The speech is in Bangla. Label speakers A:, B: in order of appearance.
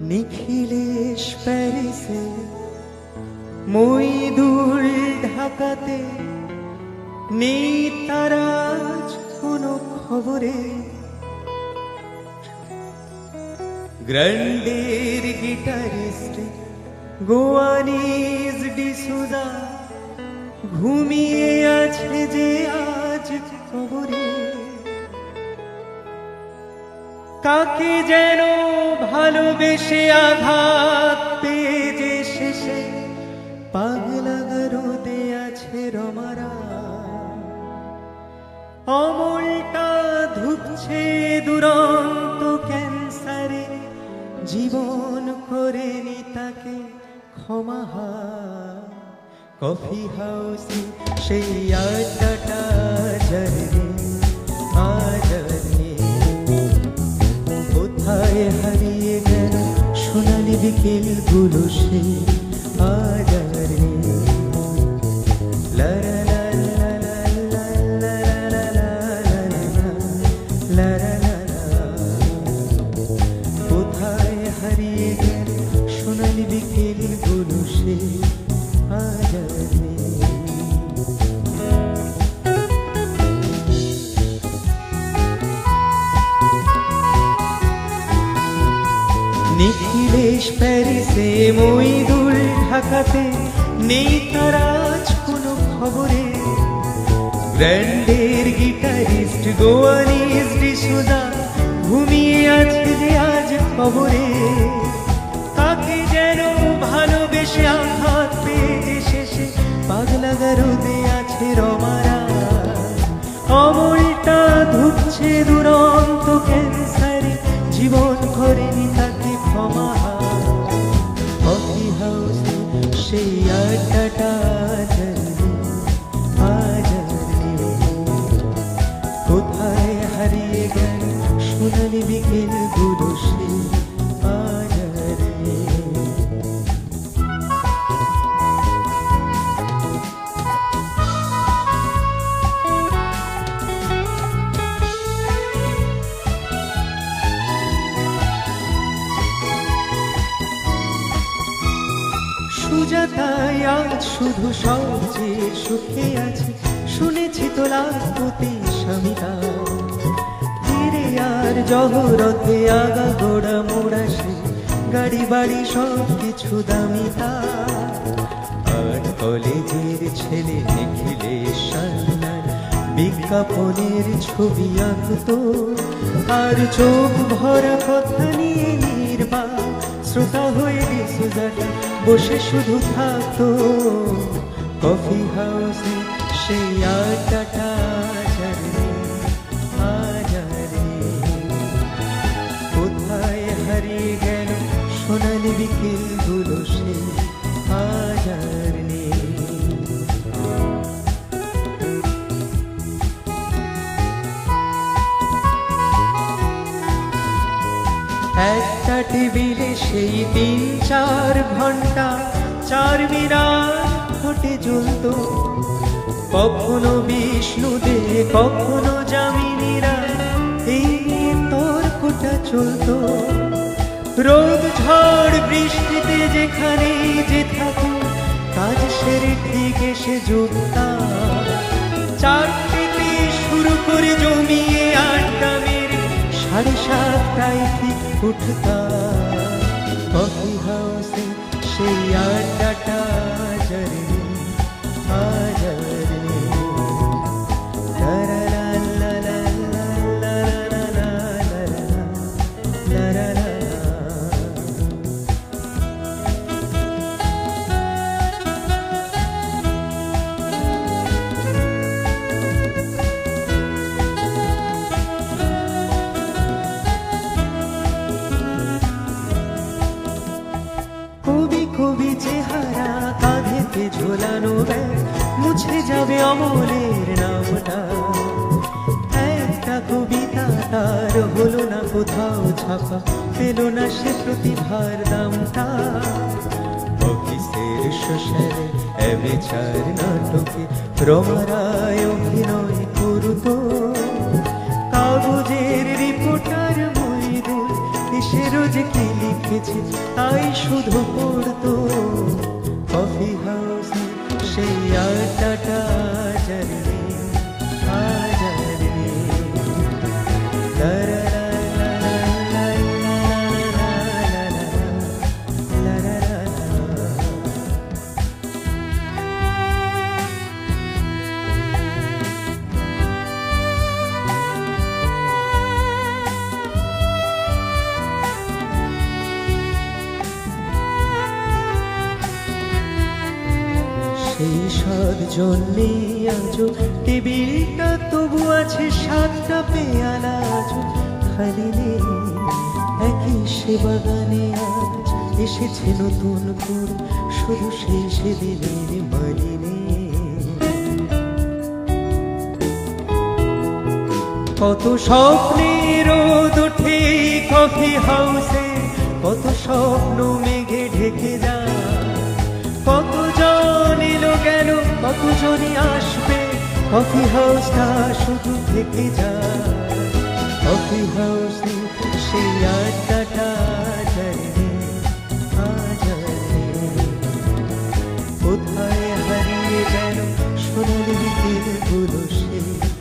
A: নিখিলেশ প্যারিসে মইদুল ঢাকাতে নেই তারাজ কোনো খবরে। গ্র্যান্ডের গিটারিস্ট গোয়ানিজ ডিসুজা, ঘুমিয়ে আছে যে আজ কবরে কাকে যেন ভালোবেসে আঘাত পেয়ে শেষে? পাগলা গরুদে আছে রমারা। অমলটা ধুকছে দুরন্ত ক্যান্সারে। জীবন করেনি তাকে ক্ষমাহা কফি হাউসে সেই আড্ডাটা জরনে হারিয়ে গেল সোনালি বিকেলগুলো সে নিখিলেশ প্যারিসে মইদুল ঢাকাতে নেই তার আজ কোনো খবরে। ব্র্যান্ডের গিটারিস্ট গোয়ানিস ডিসুজা ঘুমিয়ে আছে যে আজ খবরে তাকে যেন ভালোবেসে আঘাত পেয়ে যে শেষে পাগলা গারুদে আছে রমারা। অমলটা ধুচ্ছে দুরন্ত হারিয়ে গেল সোনালি বিকেলগুলো সে সুজাতায় আজ শুধু সবচেয়ে সুখে আছে, শুনেছি তোলা তীরে আর জহরতে আগা গোড়া মোড়া সে, গাড়ি বাড়ি সব কিছু দামি আর কলেজের ছেলে নিখিলে সান্নার, বিজ্ঞাপনের ছবি আঁকতো। আর চোখ ভরা কথা নিয়ে নির্বাক শ্রোতা হয়ে ডিসুজাটা বসে শুধু থাকতো। কফি হাউসে সেই আড্ডাটা সোনালি বিকেলগুলো সে নেই। একটা টেবিলে সেই তিন চার ঘণ্টা, চার জ্বলত। কখনো বিষ্ণু দে, কখনো জামিনীরা এই তর্কটা চলতো। রোদ, ঝড়, বৃষ্টিতে যেখানে যে থাকো, কাজ সেরে ঠিক এসে জুটতা চারটিতে শুরু করে জমিয়ে আড্ডা মেরে সাড়ে সাতটায় ঠিক উঠতা যাবে অমলের নামটা। একটা কবিতা তার হলো না কোথাও ছাপা, পেল না সে প্রতিভার দামটা। অফিসের শ্বশুরে এবেচার নাটকে রমারায় অভিনয় করতো। কাগজের রিপোর্টার মইদুল কিসে রোজ কি লিখেছে, তাই শুধু পড়তো। সেই সাত জন্যে আজও টেবিলটা তবু আছে সাতটা পেয়ালা আজও খালি নেই। একই সে বাগানে আজ এসেছে নতুন ফুল, শুধু সেই সেদিনের মালিনে কত স্বপ্নের রোদ ওঠে কফি হাউসে কত স্বপ্ন মেঘে ঢেকে যায় নিল গেল কতজনই আসবে? কফি হাউসটা শুধু থেকে যায়। কফি হাউসে সেই আড্ডাটা জানে আজানে কোথায় হারিয়ে গেল সোনালি বিকেলগুলো সেই